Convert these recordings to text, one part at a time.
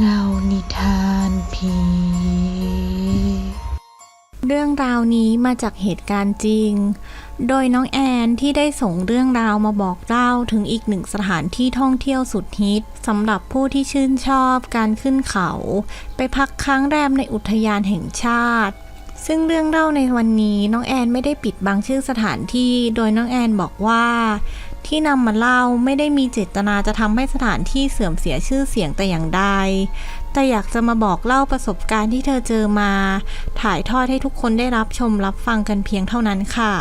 เล่านิทานผี เรื่องราวนี้มาจากเหตุการณ์จริง โดยน้องแอนที่ได้ส่งเรื่องราวมาบอกเล่าถึงอีกหนึ่งสถานที่ท่องเที่ยวสุดฮิตสำหรับผู้ที่ชื่นชอบการขึ้นเขา ไปพักค้างแรมในอุทยานแห่งชาติ ซึ่งเรื่องเล่าในวันนี้น้องแอนไม่ได้ปิดบังชื่อสถานที่ โดยน้องแอนบอกว่า ที่นำมาเล่าไม่ได้มีเจตนาจะทำให้สถานที่เสื่อมเสียชื่อเสียงแต่อย่างใด แต่อยากจะมาบอกเล่าประสบการณ์ที่เธอเจอมา ถ่ายทอดให้ทุกคนได้รับชมรับฟังกันเพียงเท่านั้นค่ะ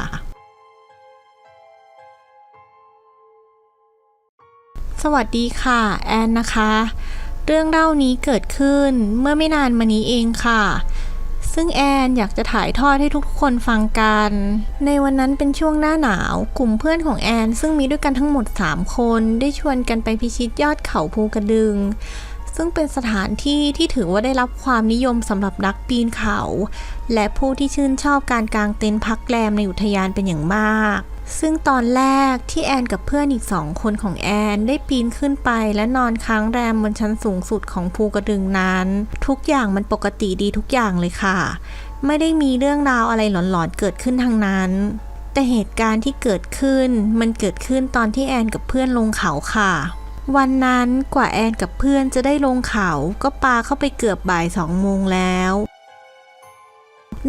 สวัสดีค่ะ แอนนะคะ เรื่องเล่านี้เกิดขึ้นเมื่อไม่นานมานี้เองค่ะ ซึ่งแอนอยากจะถ่ายทอดให้ทุกคนฟังกัน ในวันนั้นเป็นช่วงหน้าหนาว กลุ่มเพื่อนของแอน ซึ่งมีด้วยกันทั้งหมด 3 คน ได้ชวนกันไปพิชิตยอดเขาภูกระดึง ซึ่งเป็นสถานที่ที่ถือว่าได้รับความนิยมสำหรับนักปีนเขา และผู้ที่ชื่นชอบการกางเต็นท์พักแรมในอุทยานเป็นอย่างมาก ซึ่งตอนแรกที่แอนกับเพื่อนอีกสองคนของแอนได้ปีนขึ้นไปและนอนค้างแรมบนชั้นสูงสุดของภูกระดึงนั้น ทุกอย่างมันปกติดีทุกอย่างเลยค่ะ ไม่ได้มีเรื่องราวอะไรหลอนๆเกิดขึ้นทางนั้น แต่เหตุการณ์ที่เกิดขึ้นมันเกิดขึ้นตอนที่แอนกับเพื่อนลงเขาค่ะ วันนั้นกว่าแอนกับเพื่อนจะได้ลงเขาก็ปาเข้าไปเกือบบ่ายสองโมงแล้ว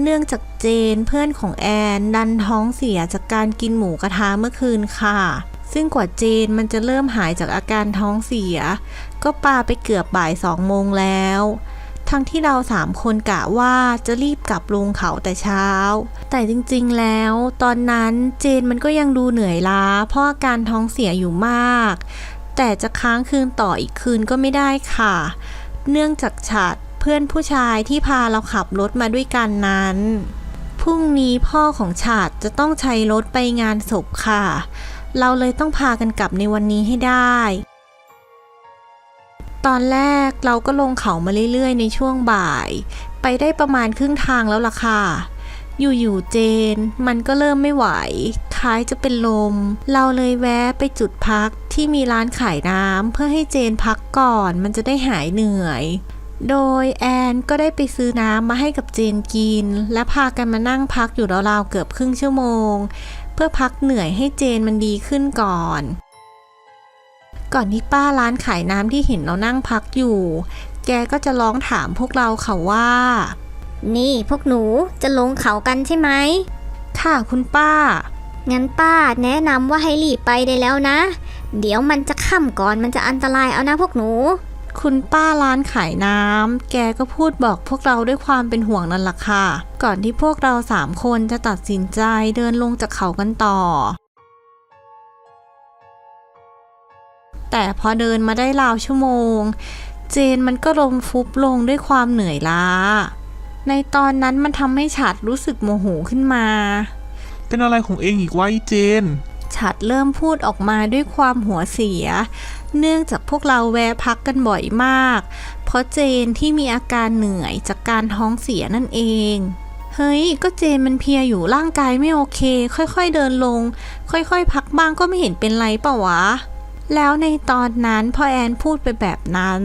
เนื่องจากเจนเพื่อนของแอนดันท้องเสียจากการกินหมูกระทะเมื่อคืนค่ะ ซึ่งกว่าเจนมันจะเริ่มหายจากอาการท้องเสีย ก็ปาไปเกือบบ่ายสองโมงแล้ว ทั้งที่เราสามคนกะว่าจะรีบกลับลงเขาแต่เช้า แต่จริงๆแล้วตอนนั้นเจนมันก็ยังดูเหนื่อยล้าเพราะอาการท้องเสียอยู่มาก แต่จะค้างคืนต่ออีกคืนก็ไม่ได้ค่ะ เนื่องจากฉัด เพื่อนผู้ชายที่พาเราขับรถมาด้วยกันนั้น พรุ่งนี้พ่อของฉัดจะต้องใช้รถไปงานศพค่ะ เราเลยต้องพากันกลับในวันนี้ให้ได้ ตอนแรกเราก็ลงเขามาเรื่อยๆ ในช่วงบ่าย ไปได้ประมาณครึ่งทางแล้วล่ะค่ะอยู่ๆเจน มันก็เริ่มไม่ไหว คล้ายจะเป็นลม เราเลยแวะไปจุดพักที่มีร้านขายน้ำเพื่อให้เจนพักก่อนมันจะได้หายเหนื่อย โดยแอนก็ได้ไปซื้อน้ำมาให้กับเจนกิน และพากันมานั่งพักอยู่ราวๆเกือบครึ่งชั่วโมง เพื่อพักเหนื่อยให้เจนมันดีขึ้นก่อน ก่อนที่ป้าร้านขายน้ำที่เห็นเรานั่งพักอยู่ แกก็จะร้องถามพวกเราค่ะว่า นี่พวกหนูจะลงเขากันใช่ไหม ค่ะคุณป้า งั้นป้าแนะนำว่าให้รีบไปได้แล้วนะ เดี๋ยวมันจะค่ำก่อนมันจะอันตรายเอานะพวกหนู คุณป้าร้านขายน้ำ แกก็พูดบอกพวกเราด้วยความเป็นห่วงนั่นแหละค่ะ ก่อนที่พวกเราสามคนจะตัดสินใจเดินลงจากเขากันต่อ แต่พอเดินมาได้ราวชั่วโมง เจนมันก็ลงฟุบลงด้วยความเหนื่อยล้า ในตอนนั้นมันทำให้ฉัดรู้สึกโมโหขึ้นมา เป็นอะไรของเองอีกวะไอ้เจน ฉัดเริ่มพูดออกมาด้วยความหัวเสีย เนื่องจากพวกเราแวะพักกันบ่อยมาก เพราะเจนที่มีอาการเหนื่อยจากการท้องเสียนั่นเอง เฮ้ย ก็เจนมันเพียอยู่ร่างกายไม่โอเค ค่อยๆเดินลง ค่อยๆ พักบ้างก็ไม่เห็นเป็นไรเปล่าวะแล้วในตอนนั้นพอแอนพูดไปแบบนั้น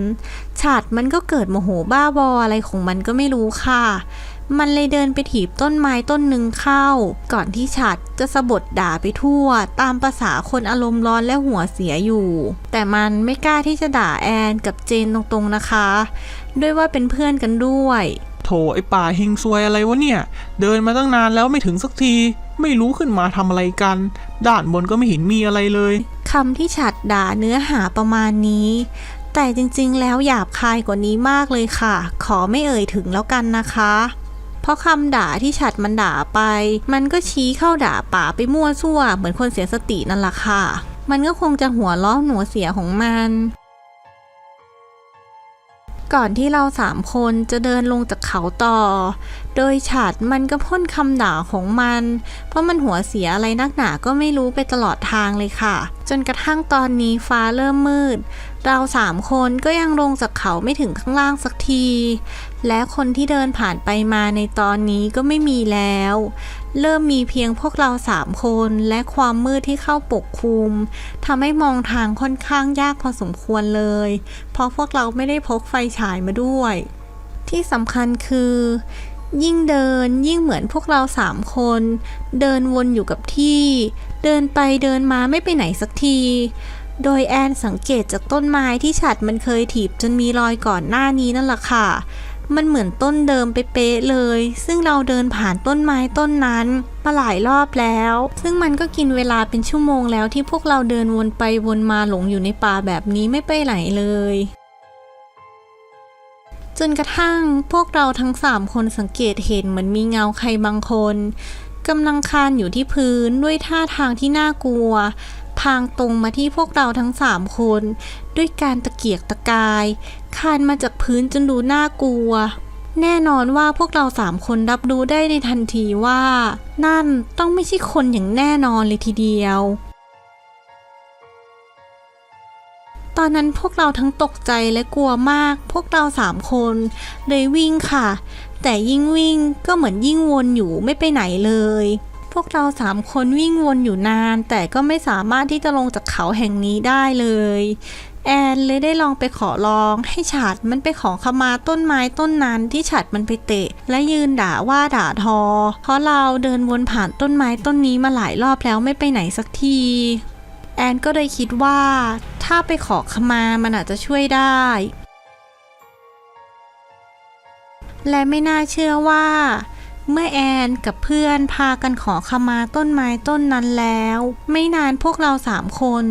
ฉัดมันก็เกิดโมโหบ้าบออะไรของมันก็ไม่รู้ค่ะ มันเลยเดินไปถีบต้นไม้ต้นหนึ่งเข้า ก่อนที่ฉัดจะสะบดด่าไปทั่ว ตามภาษาคนอารมณ์ร้อนและหัวเสียอยู่ แต่มันไม่กล้าที่จะด่าแอนกับเจนตรงๆนะคะ ด้วยว่าเป็นเพื่อนกันด้วย โถไอ้ป่าเฮงซวยอะไรวะเนี่ย เดินมาตั้งนานแล้วไม่ถึงสักที ไม่รู้ขึ้นมาทำอะไรกัน ด้านบนก็ไม่เห็นมีอะไรเลยคำที่ฉัดด่าเนื้อหาประมาณนี้แต่จริงๆ แล้วหยาบคายกว่านี้มากเลยค่ะ ขอไม่เอ่ยถึงแล้วกันนะคะ เพราะคำด่าที่ฉัดมันด่าไป มันก็ชี้เข้าด่าป่าไปมั่วซั่ว เหมือนคนเสียสตินั่นแหละค่ะ มันก็คงจะหัวล้อหนัวเสียของมัน ก่อนที่เราสามคนจะเดินลงจากเขาต่อ โดยฉัดมันก็พ่นคำด่าของมัน เพราะมันหัวเสียอะไรนักหนาก็ไม่รู้ไปตลอดทางเลยค่ะ จนกระทั่งตอนนี้ฟ้าเริ่มมืด เราสามคนก็ยังลงจากเขาไม่ถึงข้างล่างสักที และคนที่เดินผ่านไปมาในตอนนี้ก็ไม่มีแล้ว เริ่มมีเพียงพวกเราสามคนและความมืดที่เข้าปกคลุมทำให้มองทางค่อนข้างยากพอสมควรเลย เพราะพวกเราไม่ได้พกไฟฉายมาด้วย ที่สำคัญคือ ยิ่งเดินยิ่งเหมือนพวกเราสามคน เดินวนอยู่กับที่ เดินไปเดินมาไม่ไปไหนสักทีโดยแอนสังเกตจากต้นไม้ที่ฉัดมันเคยถีบจนมีรอยก่อนหน้านี้นั่นแหละค่ะ มันเหมือนต้นเดิมไปเป๊ะเลย ซึ่งเราเดินผ่านต้นไม้ต้นนั้นมาหลายรอบแล้ว ซึ่งมันก็กินเวลาเป็นชั่วโมงแล้วที่พวกเราเดินวนไปวนมาหลงอยู่ในป่าแบบนี้ไม่ไปไหนเลยจนกระทั่งพวกเราทั้งสามคนสังเกตเห็นเหมือนมีเงาใครบางคนกำลังคานอยู่ที่พื้นด้วยท่าทางที่น่ากลัว ทางตรงมาที่พวกเราทั้งสามคน ด้วยการตะเกียกตะกายคานมาจากพื้นจนดูน่ากลัว แน่นอนว่าพวกเราสามคนรับรู้ได้ในทันทีว่า นั่นต้องไม่ใช่คนอย่างแน่นอนเลยทีเดียว ตอนนั้นพวกเราทั้งตกใจและกลัวมาก พวกเราสามคนเลยวิ่งค่ะ แต่ยิ่งวิ่งก็เหมือนยิ่งวนอยู่ไม่ไปไหนเลย พวกเราสามคนวิ่งวนอยู่นาน แต่ก็ไม่สามารถที่จะลงจากเขาแห่งนี้ได้เลย แอนเลยได้ลองไปขอร้อง ให้ฉัดมันไปขอขมาต้นไม้ต้นนั้นที่ฉัดมันไปเตะ และยืนด่าว่าด่าทอ เพราะเราเดินวนผ่านต้นไม้ต้นนี้มาหลายรอบแล้วไม่ไปไหนสักทีแอนก็เลยคิดว่า ถ้าไปขอขมามันอาจจะช่วยได้ และไม่น่าเชื่อว่า เมื่อแอนกับเพื่อนพากันขอขมาต้นไม้ต้นนั้นแล้ว ไม่นานพวกเราสามคน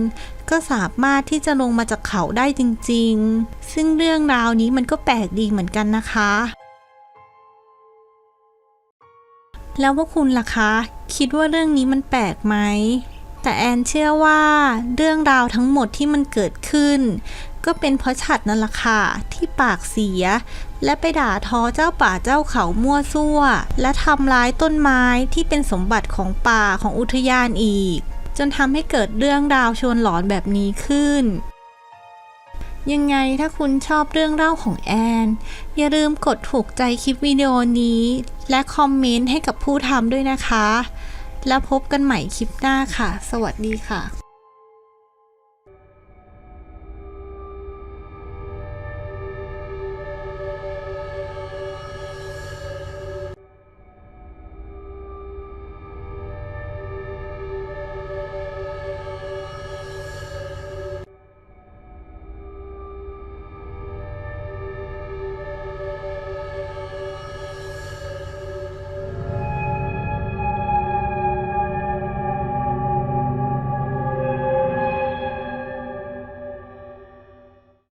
ก็สามารถที่จะลงมาจากเขาได้จริงๆ ซึ่งเรื่องราวนี้มันก็แปลกดีเหมือนกันนะคะ แล้วพวกคุณล่ะคะ คิดว่าเรื่องนี้มันแปลกไหม แต่แอนเชื่อว่าเรื่องราวทั้งหมดที่มันเกิดขึ้น ก็เป็นเพราะฉัดนั่นแหละค่ะที่ปากเสีย และไปด่าทอเจ้าป่าเจ้าเขามั่วซั่ว และทำร้ายต้นไม้ที่เป็นสมบัติของป่าของอุทยานอีก จนทำให้เกิดเรื่องราวชวนหลอนแบบนี้ขึ้น ยังไงถ้าคุณชอบเรื่องเล่าของแอน อย่าลืมกดถูกใจคลิปวิดีโอนี้ และคอมเมนต์ให้กับผู้ทำด้วยนะคะ แล้วพบกันใหม่คลิปหน้าค่ะ สวัสดีค่ะ